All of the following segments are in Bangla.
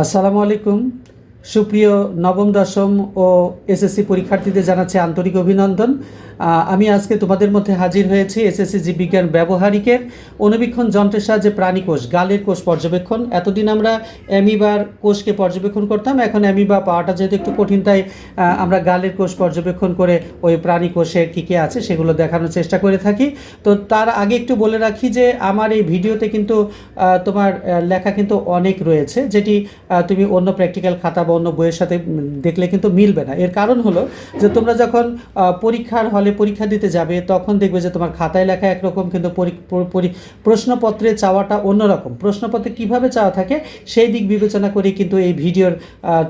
আসসালামু আলাইকুম। সুপ্রিয় নবম দশম ও এসএসসি পরীক্ষার্থীদের জানাচ্ছে আন্তরিক অভিনন্দন। আমি আজকে তোমাদের মধ্যে হাজির হয়েছি এসএসসি জীববিজ্ঞান ব্যবহারিকের। অনুবীক্ষণ যন্ত্রের সাহায্যে প্রাণীকোষ গালের কোষ পর্যবেক্ষণ। এতদিন আমরা অ্যামিবার কোষকে পর্যবেক্ষণ করতাম, এখন অ্যামিবা পাওয়াটা যেহেতু একটু কঠিন, তাই আমরা গালের কোষ পর্যবেক্ষণ করে ওই প্রাণী কোষে কী কী আছে সেগুলো দেখানোর চেষ্টা করে থাকি। তো তার আগে একটু বলে রাখি যে, আমার এই ভিডিওতে কিন্তু তোমার লেখা কিন্তু অনেক রয়েছে, যেটি তুমি অন্য প্র্যাকটিক্যাল খাতা বা অন্য বইয়ের সাথে দেখলে কিন্তু মিলবে না। এর কারণ হলো যে, তোমরা যখন পরীক্ষার হলে পরীক্ষা দিতে যাবে, তখন দেখবে যে তোমার খাতায় লেখা একরকম, কিন্তু পরি- পরি- পরি- প্রশ্নপত্রে চাওয়াটা অন্যরকম। প্রশ্নপত্রে কীভাবে চাওয়া থাকে, সেই দিক বিবেচনা করে কিন্তু এই ভিডিওর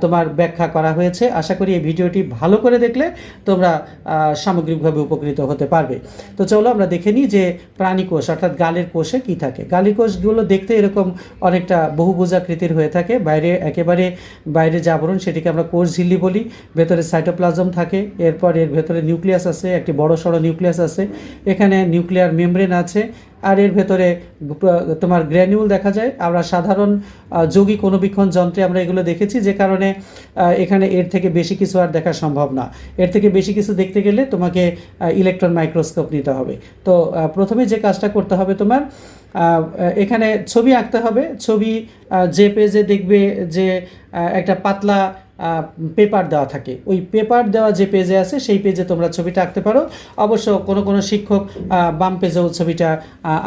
তোমার ব্যাখ্যা করা হয়েছে। আশা করি এই ভিডিওটি ভালো করে দেখলে তোমরা সামগ্রিকভাবে উপকৃত হতে পারবে। তো চলো আমরা দেখে নিই যে প্রাণী কোষ, অর্থাৎ গালের কোষে কি থাকে। গালের কোষগুলো দেখতে এরকম অনেকটা বহুভুজাকৃতির হয়ে থাকে। বাইরে একেবারে বাইরে যে আবরণ, সেটিকে আমরা কোষ ঝিল্লি বলি। ভেতরে সাইটোপ্লাজম থাকে, এরপর এর ভেতরে নিউক্লিয়াস আছে একটি বড় সড়ো নিউক্লিয়াস আছে। এখানে নিউক্লিয়ার মেমব্রেন আছে আর এর ভেতরে তোমার গ্র্যানিউল দেখা যায়। আমরা সাধারণ আহ, যৌগিক অনুবীক্ষণ যন্ত্রে আমরা এগুলো দেখেছি যে কারণে এখানে এর থেকে বেশি কিছু আর দেখা সম্ভব না। এর থেকে বেশি কিছু দেখতে গেলে তোমাকে ইলেকট্রন মাইক্রোস্কোপ নিতে হবে। তো প্রথমে যে কাজটা করতে হবে তোমার এখানে ছবি আঁকতে হবে। ছবি যে পেজে দেখবে যে একটা পাতলা পেপার দেওয়া থাকে। ওই পেপার দেওয়া যে পেজে আছে, সেই পেজে তোমরা ছবিটা আঁকতে পারো। অবশ্য কোনো কোনো শিক্ষক বাম পেজেও ছবিটা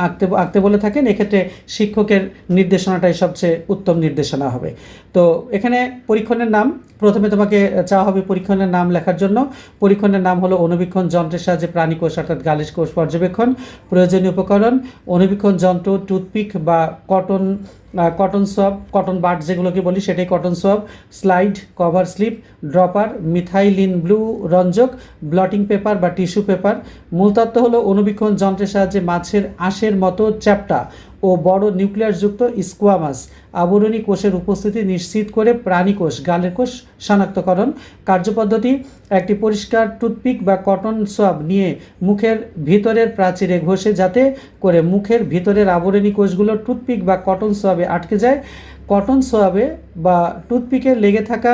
আঁকতে আঁকতে বলে থাকেন। এক্ষেত্রে শিক্ষকের নির্দেশনাটাই সবচেয়ে উত্তম নির্দেশনা হবে। তো এখানে পরীক্ষণের নাম, প্রথমে তোমাকে চাওয়া হবে পরীক্ষণের নাম লেখার জন্য। পরীক্ষণের নাম হলো অনুবীক্ষণ যন্ত্রের সাহায্যে প্রাণী কোষ অর্থাৎ গালিশ কোষ পর্যবেক্ষণ। প্রয়োজনীয় উপকরণ অনুবীক্ষণ যন্ত্র, টুথপিক বা cotton cotton swab cotton bud যেগুলোকে বলি সেটাই cotton swab slide cover slip dropper methylene blue রঞ্জক ব্লটিং পেপার বা টিস্যু পেপার মূলতত্ত্ব হলো অনুবীক্ষণ যন্ত্রের সাহায্যে মাছের আঁশের মতো চ্যাপ্টা ও বড় নিউক্লিয়াসযুক্ত স্কোয়ামাস। আবরণী কোষের উপস্থিতি নিশ্চিত করে প্রাণী কোষ, গালের কোষ শনাক্তকরণ কার্যপদ্ধতি, একটি পরিষ্কার টুথপিক বা কটন সোয়াব নিয়ে মুখের ভিতরের প্রাচীরে ঘষে যাতে করে মুখের ভিতরের আবরণী কোষগুলো টুথপিক বা কটন সোয়াবে আটকে যায়। কটন সোয়াবে বা টুথপিকে লেগে থাকা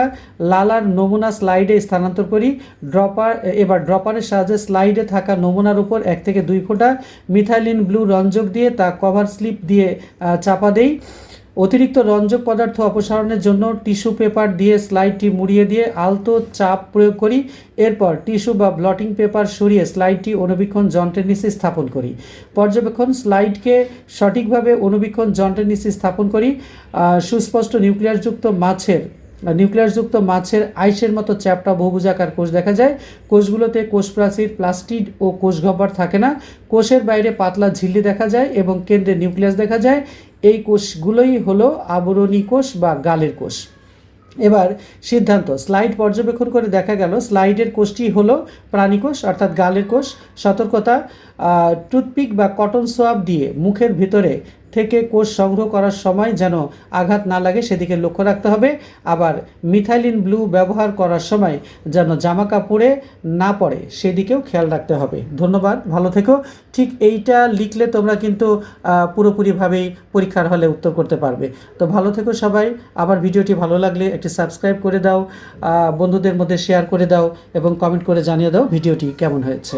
লালার নমুনা স্লাইডে স্থানান্তর করি। ড্রপার, এবার ড্রপারের সাহায্যে স্লাইডে থাকা নমুনার উপর এক থেকে দুই ফোঁটা মিথাইলিন ব্লু রঞ্জক দিয়ে তা কভার স্লিপ দিয়ে চাপা দেই। অতিরিক্ত রঞ্জক পদার্থ অপসারণের জন্য টিস্যু পেপার দিয়ে স্লাইডটি মুড়িয়ে দিয়ে আলতো চাপ প্রয়োগ করি। এরপর টিস্যু বা ব্লটিং পেপার সরিয়ে স্লাইডটি অনুবীক্ষণ যন্ত্রের নিচে স্থাপন করি। পর্যবেক্ষণ স্লাইডকে সঠিকভাবে অনুবীক্ষণ যন্ত্রের নিচে স্থাপন করি। সুস্পষ্ট নিউক্লিয়াসযুক্ত মাছের নিউক্লিয়াসযুক্ত মাছের আইসের মতো চ্যাপটা বহুভুজাকার কোষ দেখা যায়। কোষগুলোতে কোষ প্রাচীর প্লাস্টিড ও কোষ গহ্বর থাকে না। কোষের বাইরে পাতলা ঝিল্লি দেখা যায় এবং কেন্দ্রে নিউক্লিয়াস দেখা যায়। এই কোষগুলোই হলো আবরণী কোষ বা গালের কোষ। এবার সিদ্ধান্ত, স্লাইড পর্যবেক্ষণ করে দেখা গেল, স্লাইডের কোষটি হলো প্রাণীকোষ অর্থাৎ গালের কোষ। সতর্কতা টুথপিক বা কটন সোয়াব দিয়ে মুখের ভিতরে থেকে কোষ সংগ্রহ করার সময় যেন আঘাত না লাগে, সেদিকে লক্ষ্য রাখতে হবে। আবার মিথাইলিন ব্লু ব্যবহার করার সময় যেন জামা কাপড়ে না পড়ে, সেদিকেও খেয়াল রাখতে হবে। ধন্যবাদ, ভালো থেকো। ঠিক এইটা লিখলে তোমরা কিন্তু পুরোপুরিভাবেই পরীক্ষার হলে উত্তর করতে পারবে। তো ভালো থেকো সবাই। আবার ভিডিওটি ভালো লাগলে একটি সাবস্ক্রাইব করে দাও বন্ধুদের মধ্যে শেয়ার করে দাও এবং কমেন্ট করে জানিয়ে দাও ভিডিওটি কেমন হয়েছে।